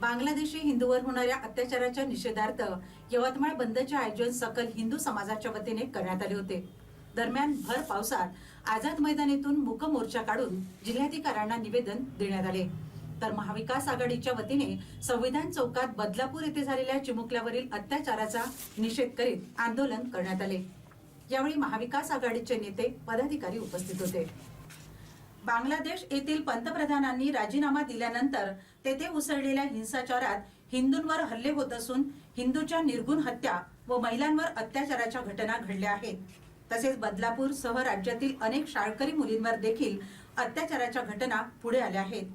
बांगलादेशी हिंदूवर होणाऱ्या अत्याचाराच्या निषेधार्थ यवतमाळ बंदचे आयोजन सकल हिंदू समाजाच्या वतीने करण्यात आले होते. दरम्यान भर पावसात आझाद मैदानातून येथून मोर्चा काढून जिल्हाधिकाऱ्यांना निवेदन देण्यात आले. तर महाविकास आघाडीच्या वतीने संविधान चौकात बदलापूर येथे झालेल्या चिमुकल्यावरील अत्याचाराचा निषेध करीत आंदोलन करण्यात आले. यावेळी महाविकास आघाडीचे नेते पदाधिकारी उपस्थित होते. बांगलादेश येथील पंतप्रधानांनी राजीनामा दिल्यानंतर तेथे उसळलेल्या हिंसाचारात हिंदूंवर हल्ले होत असून हिंदूच्या निर्गुण हत्या व महिलांवर अत्याचाराच्या घटना घडल्या आहेत. तसेच बदलापूर सह राज्यातील अनेक शाळकरी मुलींवर देखील अत्याचाराच्या घटना पुढे आल्या आहेत.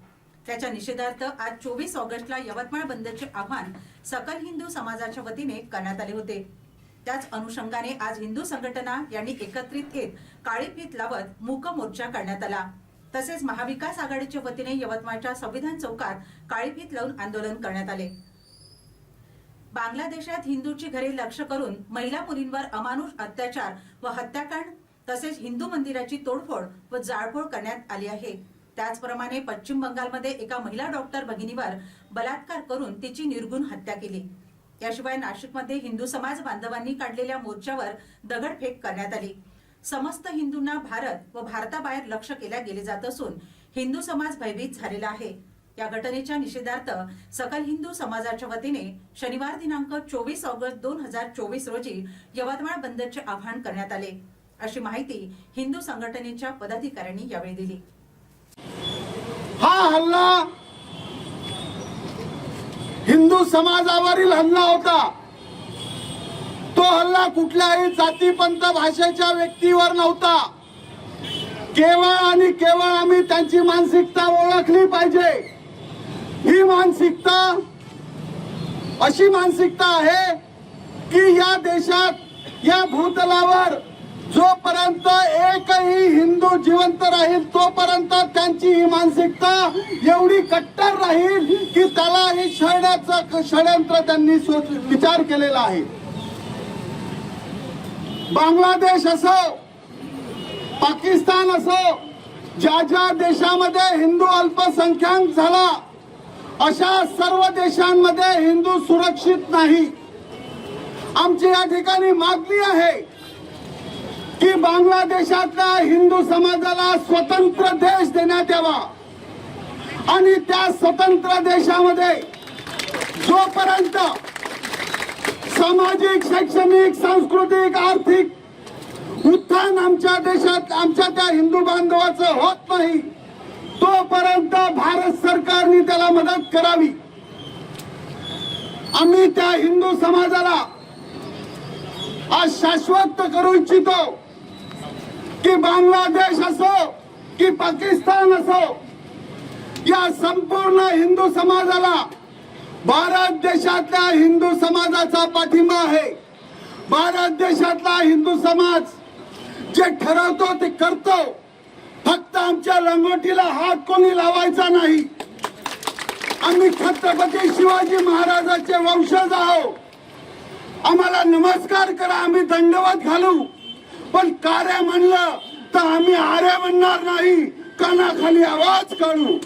त्याच्या निषेधार्थ आज चोवीस ऑगस्टला यवतमाळ बंदचे आव्हान सकल हिंदू समाजाच्या वतीने करण्यात आले होते. त्याच अनुषंगाने आज हिंदू संघटना यांनी एकत्रित येत काळी फीत लावत मूक मोर्चा करण्यात आला. तसेच महाविकास आघाडीच्या वतीने यवतमाळच्या संविधान चौकात काळीफीत लावून आंदोलन करण्यात आले. बांगलादेशात हिंदूची घरे लक्ष करून महिला मुलींवर अमानुष अत्याचार व हत्याकांड तसेच हिंदू मंदिराची तोडफोड व जाळपोळ करण्यात आली आहे. त्याचप्रमाणे पश्चिम बंगालमध्ये एका महिला डॉक्टर भगिनीवर बलात्कार करून तिची निर्गुण हत्या केली. याशिवाय नाशिकमध्ये हिंदू समाज बांधवांनी काढलेल्या मोर्चावर दगडफेक करण्यात आली. समस्त हिंदूंना भारत व भारताबाहेर लक्ष केल्या गेले जात असून हिंदू समाज भयभीत झालेला आहे. या घटनेच्या निषेधार्थ सकल हिंदू समाजाच्या वतीने शनिवार दिनांक चोवीस ऑगस्ट दोन हजार चोवीस रोजी यवतमाळ बंदचे आवाहन करण्यात आले. अशी माहिती हिंदू संघटनेच्या पदाधिकाऱ्यांनी यावेळी दिली. हा हल्ला हिंदू समाजावरील हल्ला होता. तो हल्ला कुठल्याही जातीपंथ भाषेच्या व्यक्तीवर नव्हता. केवळ आणि केवळ आम्ही त्यांची मानसिकता ओळखली पाहिजे. ही मानसिकता अशी मानसिकता आहे की या देशात या भूतलावर जोपर्यंत एकही हिंदू जिवंत राहील तोपर्यंत त्यांची ही मानसिकता एवढी कट्टर राहील की त्याला हे छळण्याचं षडयंत्र त्यांनी विचार केलेला आहे. बांगलादेश असो पाकिस्तान असो ज्या ज्या देशामध्ये हिंदू अल्पसंख्याक झाला अशा सर्व देशांमध्ये हिंदू सुरक्षित नाही. आमची या ठिकाणी मागणी आहे की बांगलादेशातल्या हिंदू समाजाला स्वतंत्र देश देण्यात यावा. आणि त्या स्वतंत्र देशामध्ये जोपर्यंत सामाजिक शैक्षणिक सांस्कृतिक आर्थिक उत्थान आमच्या देशात आमच्या त्या हिंदू बांधवाचं होत नाही. तोपर्यंत भारत सरकारने त्याला मदत करावी. आम्ही त्या हिंदू समाजाला आज शाश्वत करू इच्छितो की बांगलादेश असो की पाकिस्तान असो या संपूर्ण हिंदू समाजाला भारत देशातल्या हिंदू समाजाचा पाठिंबा आहे. भारत देशातला हिंदू समाज जे ठरवतो ते करतो. फक्त आमच्या लंगोटीला हात कोणी लावायचा नाही. आम्ही छत्रपती शिवाजी महाराजाचे वंशज आहोत आम्हाला नमस्कार करा आम्ही दंडवत घालू. पण कार्य म्हणलं तर आम्ही आर्य म्हणणार नाही. कानाखाली आवाज काढू.